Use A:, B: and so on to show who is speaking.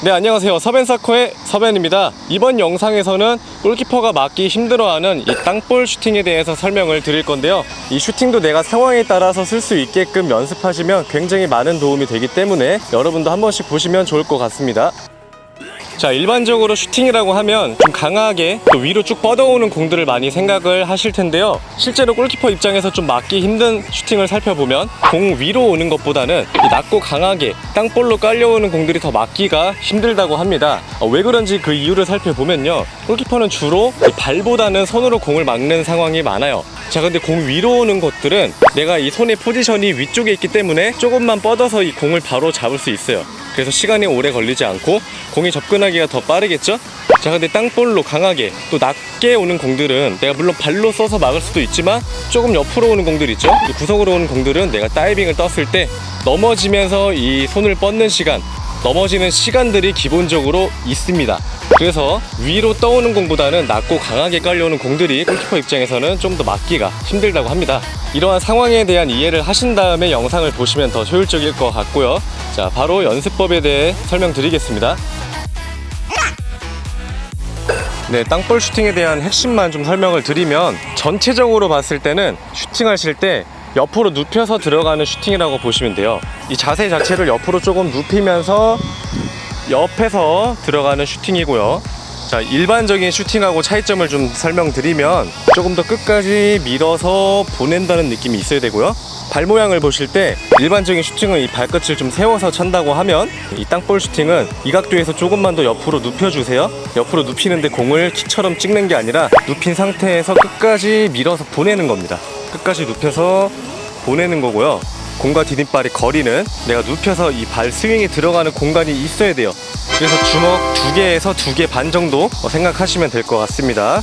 A: 네 안녕하세요. 서벤사커의 서벤입니다. 이번 영상에서는 골키퍼가 맞기 힘들어하는 이 땅볼 슈팅에 대해서 설명을 드릴 건데요. 이 슈팅도 내가 상황에 따라서 쓸 수 있게끔 연습하시면 굉장히 많은 도움이 되기 때문에 여러분도 한 번씩 보시면 좋을 것 같습니다 자 일반적으로 슈팅이라고 하면 좀 강하게 또 위로 쭉 뻗어오는 공들을 많이 생각을 하실 텐데요. 실제로 골키퍼 입장에서 좀 맞기 힘든 슈팅을 살펴보면 공 위로 오는 것보다는 이 낮고 강하게 땅볼로 깔려오는 공들이 더 맞기가 힘들다고 합니다. 어, 왜 그런지 그 이유를 살펴보면요. 골키퍼는 주로 이 발보다는 손으로 공을 막는 상황이 많아요 자 근데 공 위로 오는 것들은 내가 이 손의 포지션이 위쪽에 있기 때문에 조금만 뻗어서 이 공을 바로 잡을 수 있어요 그래서 시간이 오래 걸리지 않고 공이 접근하기가 더 빠르겠죠? 자 근데 땅볼로 강하게 또 낮게 오는 공들은 내가 물론 발로 써서 막을 수도 있지만 조금 옆으로 오는 공들 있죠? 이 구석으로 오는 공들은 내가 다이빙을 떴을 때 넘어지면서 이 손을 뻗는 시간 넘어지는 시간들이 기본적으로 있습니다. 그래서 위로 떠오는 공보다는 낮고 강하게 깔려오는 공들이 골키퍼 입장에서는 좀 더 맞기가 힘들다고 합니다. 이러한 상황에 대한 이해를 하신 다음에 영상을 보시면 더 효율적일 것 같고요. 자, 바로 연습법에 대해 설명드리겠습니다. 네, 땅볼 슈팅에 대한 핵심만 좀 설명을 드리면 전체적으로 봤을 때는 슈팅하실 때 옆으로 눕혀서 들어가는 슈팅이라고 보시면 돼요. 이 자세 자체를 옆으로 조금 눕히면서 옆에서 들어가는 슈팅이고요. 자, 일반적인 슈팅하고 차이점을 좀 설명드리면 조금 더 끝까지 밀어서 보낸다는 느낌이 있어야 되고요. 발 모양을 보실 때 일반적인 슈팅은 이 발끝을 좀 세워서 찬다고 하면 이 땅볼 슈팅은 이 각도에서 조금만 더 옆으로 눕혀주세요. 옆으로 눕히는데 공을 키처럼 찍는 게 아니라 눕힌 상태에서 끝까지 밀어서 보내는 겁니다. 끝까지 눕혀서 보내는 거고요. 공과 디딤발의 거리는 내가 눕혀서 이 발 스윙이 들어가는 공간이 있어야 돼요. 그래서 주먹 두 개에서 두 개 반 정도 생각하시면 될 것 같습니다.